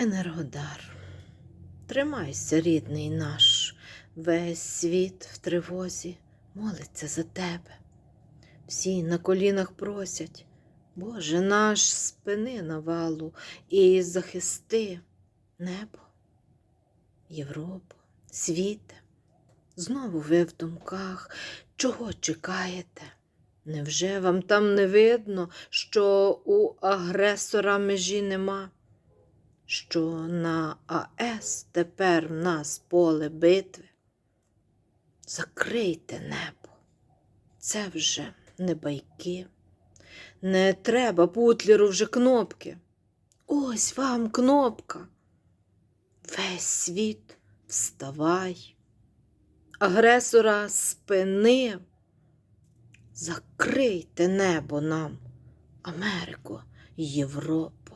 Енергодар, тримайся, рідний наш, весь світ в тривозі молиться за тебе. Всі на колінах просять, Боже наш, спини навалу і захисти небо, Європу, світе. Знову ви в думках, чого чекаєте? Невже вам там не видно, що у агресора межі нема? Що на АЕС тепер в нас поле битви? Закрийте небо, це вже не байки. Не треба путлеру вже кнопки. Ось вам кнопка. Весь світ вставай. Агресора спини. Закрийте небо нам, Америко, Європа.